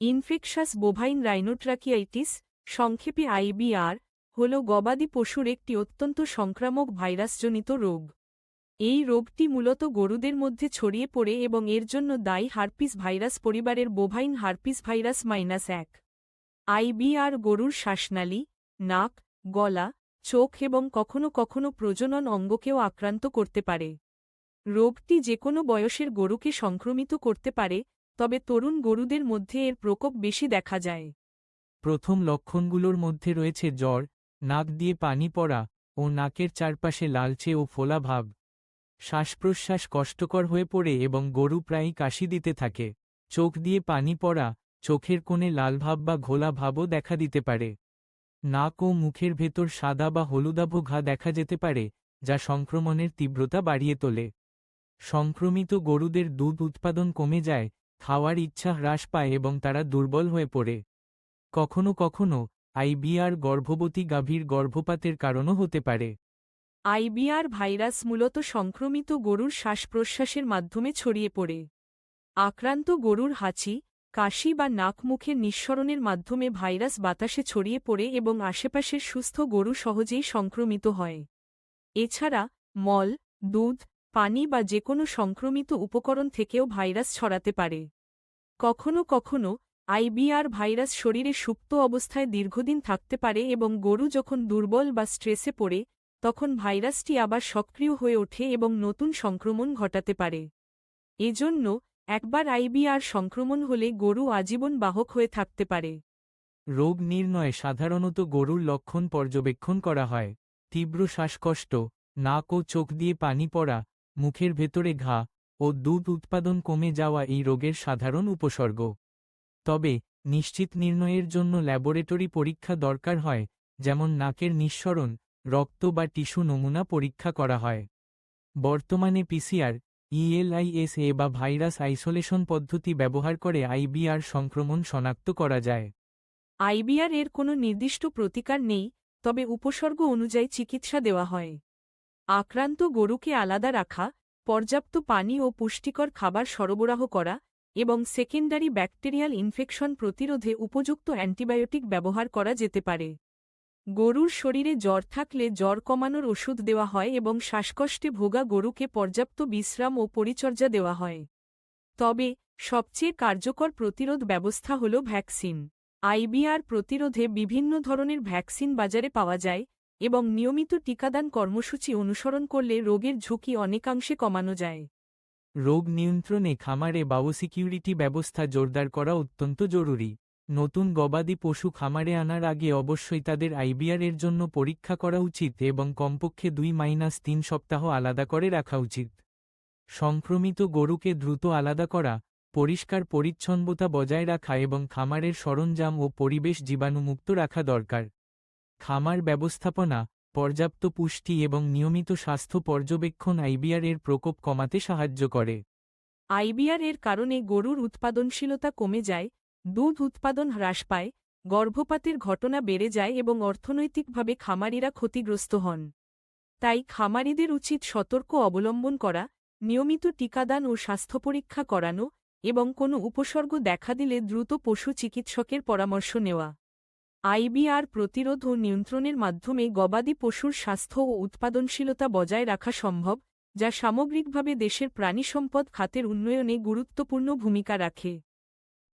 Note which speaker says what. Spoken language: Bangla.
Speaker 1: ইনফেকশাস বোভাইন রাইনোট্রাকিয়াইটিস, সংক্ষেপে আইবিআর হল গবাদি পশুর একটি অত্যন্ত সংক্রামক ভাইরাসজনিত রোগ। এই রোগটি মূলত গরুদের মধ্যে ছড়িয়ে পড়ে এবং এর জন্য দায়ী হার্পিস ভাইরাস পরিবারের বোভাইন হার্পিস ভাইরাস মাইনাস এক। আইবিআর গরুর শ্বাসনালী, নাক, গলা, চোখ এবং কখনো কখনো প্রজনন অঙ্গকেও আক্রান্ত করতে পারে। রোগটি যে কোনো বয়সের গরুকে সংক্রমিত করতে পারে তবে তরুণ গরুদের মধ্যে এর প্রকোপ বেশি দেখা যায়।
Speaker 2: প্রথম লক্ষণগুলোর মধ্যে রয়েছে জ্বর, নাক দিয়ে পানি পড়া ও নাকের চারপাশে লালচে ও ফোলা ভাব। শ্বাসপ্রশ্বাস কষ্টকর হয়ে পড়ে এবং গরু প্রায়ই কাশি দিতে থাকে। চোখ দিয়ে পানি পড়া চোখের কোণে লাল ভাব বা ঘোলা ভাবও দেখা দিতে পারে। নাক ও মুখের ভেতর সাদা বা হলুদাভ ঘা দেখা যেতে পারে, যা সংক্রমণের তীব্রতা বাড়িয়ে তোলে। সংক্রমিত গরুদের দুধ উৎপাদন কমে যায় খাওয়ার ইচ্ছা হ্রাস পায় এবং তারা দুর্বল হয়ে পড়ে। কখনো কখনো আইবিআর গর্ভবতী গাভীর গর্ভপাতের কারণও হতে পারে।
Speaker 1: আইবিআর ভাইরাস মূলত সংক্রমিত গরুর শ্বাসপ্রশ্বাসের মাধ্যমে ছড়িয়ে পড়ে। আক্রান্ত গরুর হাঁচি, কাশি বা নাক মুখের নিঃসরণের মাধ্যমে ভাইরাস বাতাসে ছড়িয়ে পড়ে এবং আশেপাশের সুস্থ গরু সহজেই সংক্রমিত হয়। এছাড়া, মল, দুধ পানি বা যে কোনো সংক্রমিত উপকরণ থেকেও ভাইরাস ছড়াতে পারে। কখনো কখনো আইবিআর ভাইরাস শরীরে সুপ্ত অবস্থায় দীর্ঘদিন থাকতে পারে এবং গরু যখন দুর্বল বা স্ট্রেসে পড়ে, তখন ভাইরাসটি আবার সক্রিয় হয়ে ওঠে এবং নতুন সংক্রমণ ঘটাতে পারে। এজন্য একবার আইবিআর সংক্রমণ হলে গরু আজীবন বাহক হয়ে থাকতে পারে।
Speaker 2: রোগ নির্ণয়ে সাধারণত গরুর লক্ষণ পর্যবেক্ষণ করা হয়। তীব্র শ্বাসকষ্ট, নাক ও চোখ দিয়ে পানি পড়া মুখের ভেতরে ঘা ও দুধ উৎপাদন কমে যাওয়া এই রোগের সাধারণ উপসর্গ। তবে, নিশ্চিত নির্ণয়ের জন্য ল্যাবরেটরি পরীক্ষা দরকার হয়, যেমন নাকের নিঃসরণ, রক্ত বা টিস্যু নমুনা পরীক্ষা করা হয়। বর্তমানে পিসিআর ইএলআইএসএ বা ভাইরাস আইসোলেশন পদ্ধতি ব্যবহার করে আইবিআর সংক্রমণ শনাক্ত করা যায়।
Speaker 1: আইবিআর এর কোনো নির্দিষ্ট প্রতিকার নেই, তবে উপসর্গ অনুযায়ী চিকিৎসা দেওয়া হয়। আক্রান্ত গরুকে আলাদা রাখা, পর্যাপ্ত পানি ও পুষ্টিকর খাবার সরবরাহ করা এবং সেকেন্ডারি ব্যাকটেরিয়াল ইনফেকশন প্রতিরোধে উপযুক্ত অ্যান্টিবায়োটিক ব্যবহার করা যেতে পারে। গরুর শরীরে জ্বর থাকলে জ্বর কমানোর ওষুধ দেওয়া হয় এবং শ্বাসকষ্টে ভোগা গরুকে পর্যাপ্ত বিশ্রাম ও পরিচর্যা দেওয়া হয়। তবে, সবচেয়ে কার্যকর প্রতিরোধ ব্যবস্থা হল ভ্যাকসিন। আইবিআর প্রতিরোধে বিভিন্ন ধরনের ভ্যাকসিন বাজারে পাওয়া যায় এবং নিয়মিত টিকাদান কর্মসূচি অনুসরণ করলে রোগের ঝুঁকি অনেকাংশে কমানো যায়।
Speaker 2: রোগ নিয়ন্ত্রণে খামারে বায়োসিকিউরিটি ব্যবস্থা জোরদার করা অত্যন্ত জরুরি। নতুন গবাদি পশু খামারে আনার আগে অবশ্যই তাদের আইবিআর এর জন্য পরীক্ষা করা উচিত এবং কমপক্ষে দুই মাইনাস তিন সপ্তাহ আলাদা করে রাখা উচিত। সংক্রমিত গরুকে দ্রুত আলাদা করা, পরিষ্কার পরিচ্ছন্নতা বজায় রাখা এবং খামারের সরঞ্জাম ও পরিবেশ জীবাণুমুক্ত রাখা দরকার। খামার ব্যবস্থাপনা, পর্যাপ্ত পুষ্টি এবং নিয়মিত স্বাস্থ্য পর্যবেক্ষণ আইবিআর এর প্রকোপ কমাতে সাহায্য করে।
Speaker 1: আইবিআর এর কারণে গরুর উৎপাদনশীলতা কমে যায়, দুধ উৎপাদন হ্রাস পায়, গর্ভপাতের ঘটনা বেড়ে যায় এবং অর্থনৈতিকভাবে খামারিরা ক্ষতিগ্রস্ত হন। তাই খামারিদের উচিত সতর্ক অবলম্বন করা, নিয়মিত টিকাদান ও স্বাস্থ্য পরীক্ষা করানো এবং কোনো উপসর্গ দেখা দিলে দ্রুত পশু চিকিৎসকের পরামর্শ নেওয়া। আইবিআর প্রতিরোধ ও নিয়ন্ত্রণের মাধ্যমে গবাদি পশুর স্বাস্থ্য ও উৎপাদনশীলতা বজায় রাখা সম্ভব, যা সামগ্রিকভাবে দেশের প্রাণী সম্পদ খাতের উন্নয়নে গুরুত্বপূর্ণ ভূমিকা রাখে।